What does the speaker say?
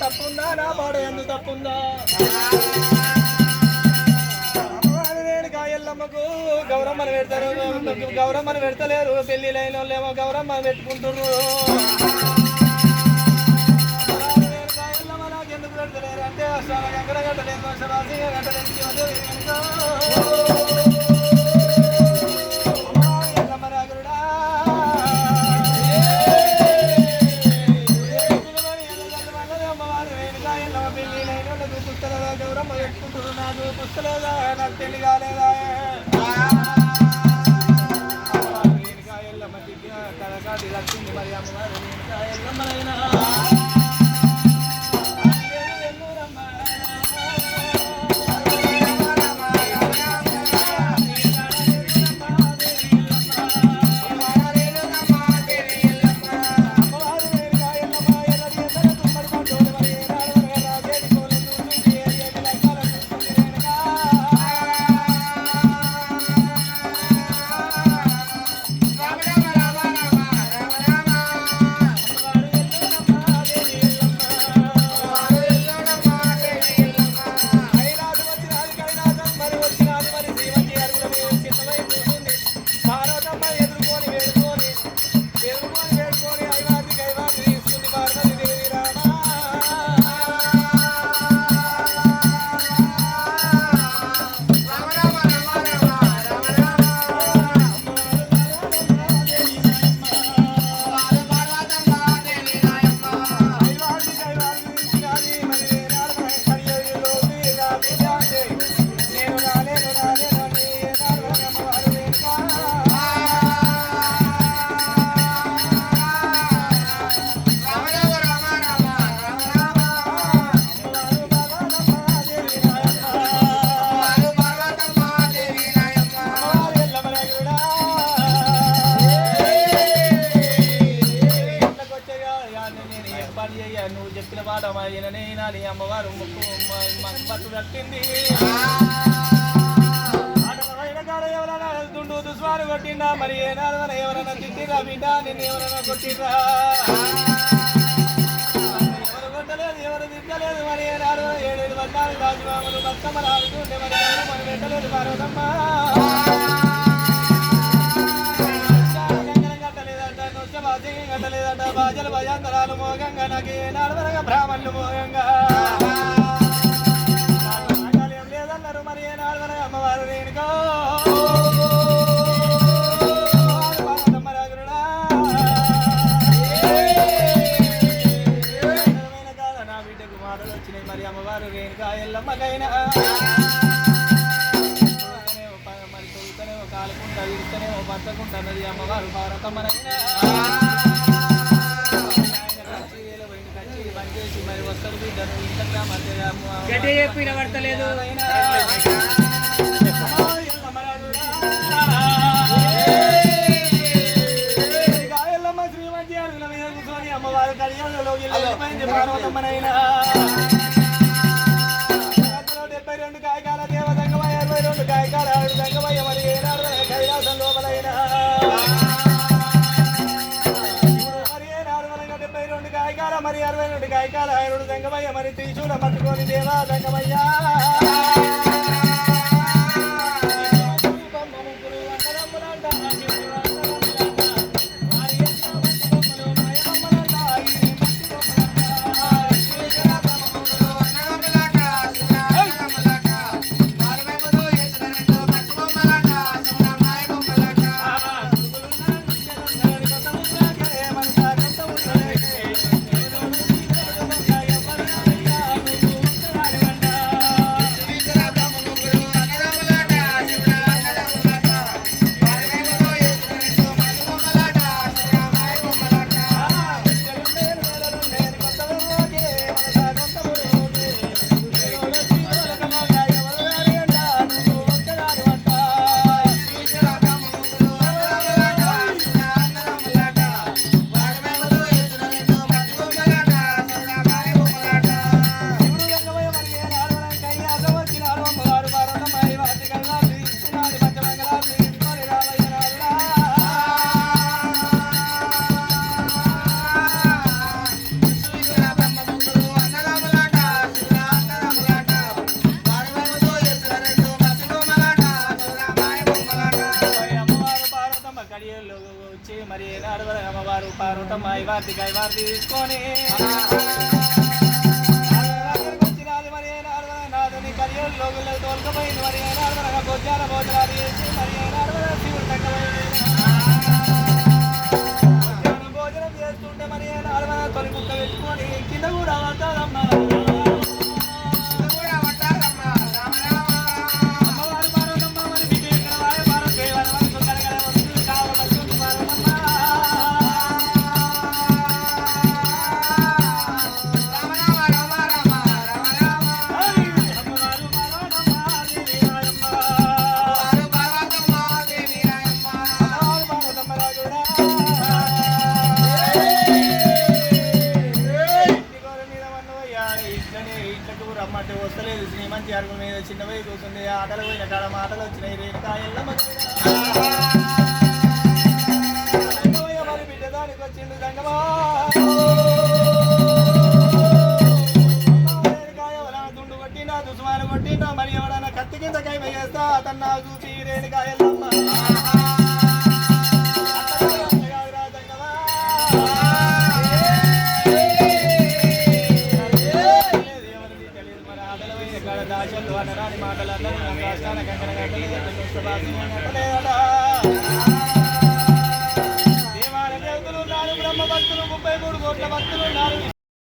తప్పుందా నా పాట ఎందుకు తప్పుందా అమ్మవారి రేణుకా ఎల్లమ్మకు గౌరమ్మను పెడతారు గౌరమ్మను పెడతలేరు పెళ్ళి లైన వాళ్ళేమో గౌరమ్మను పెట్టుకుంటున్నారు అమ్మవారి రేణుకా ఎందుకు పెడతలేరు అంటే అసలు ఎక్కడ గంటలేదు గంటలేదు నాకు పుస్తలేదా నాకు పెళ్ళి ఎల్లమ్మ దివ్య లక్ష్మి మరి అమ్మ ఎల్లమ్మనైనా చెప్పిన అమ్మవారు ముక్కు పట్టు కట్టింది. ఎవరైనా దుండు దుస్వారు కొట్టిందా మరి ఏనాడు మన ఎవరైనా తిట్టిరా బిడ్డ నిన్ను ఎవరైనా కొట్టిరా ఎవరు కొట్టలేదు ఎవరు తిట్టలేదు మరి ఏనాడు ఏడేడు వర్గాలు రాజుబాబులు బతుకమ్మ రాజు మరి ఎవరు మరి పెట్టలేదు పార్వతమ్మ? బాజలు భయాంతరాలు మోగంగా నాకు ఏనాడు వరగా బ్రాహ్మణులు మోగంగా. ఏం లేదన్నారు మరి ఏనాడు వరగా అమ్మవారు నేనుకో నా వచ్చినాయి మరి అమ్మవారు రేణుకా ఎల్లమ్మకైనా. చూస్తేనేమో ప- మరి తొలుతనేమో కాలుకుంటా విడుతనేమో పచ్చకుంటున్నది అమ్మవారు పార్వతమ్మనైనా. చెప్పు వినబడతలేదు అమ్మవారు కళ్యాణంలో డెబ్బై రెండు కాయకాల దేవతంగా ఇరవై రెండు కాయకాల మైకాలయనుడు దంగమయ్య మరి త్రిశూల పట్టుకోని దేవా దంగమయ్యా ముగ్గురు వందరమ్ములంటారా పార్వతమ్మ ఐవార్తి తీసుకొని వచ్చినది మరి ఆడవల తోలుకపోయింది మరి ఆడవల భోజనాల భోజనాలు చేసి మరి ఆడవల శివుడు తగ్గమైంది చిన్న పోయి కూర్చుంది ఆటలు పోయిన కాడ మాటలు వచ్చినాయి. రేణుకా ఎల్లమ్మ రంగమయ్య మరి బిడ్డ దానికి వచ్చిండు రంగమా దుండు కొట్టినా దుసుమాను కొట్టినా మరి ఎవడన్నా కత్తి కింద కై వేస్తా అతను నాకు చూసి రేణుకా కాడ దాశలు అనరాని మాటలు అందరూ నా కాష్టాన కంకణ కట్టలేదు కట్టలేదట దేవతలు ఉన్నారు బ్రహ్మ భక్తులు ముప్పై మూడు కోట్ల భక్తులు ఉన్నారు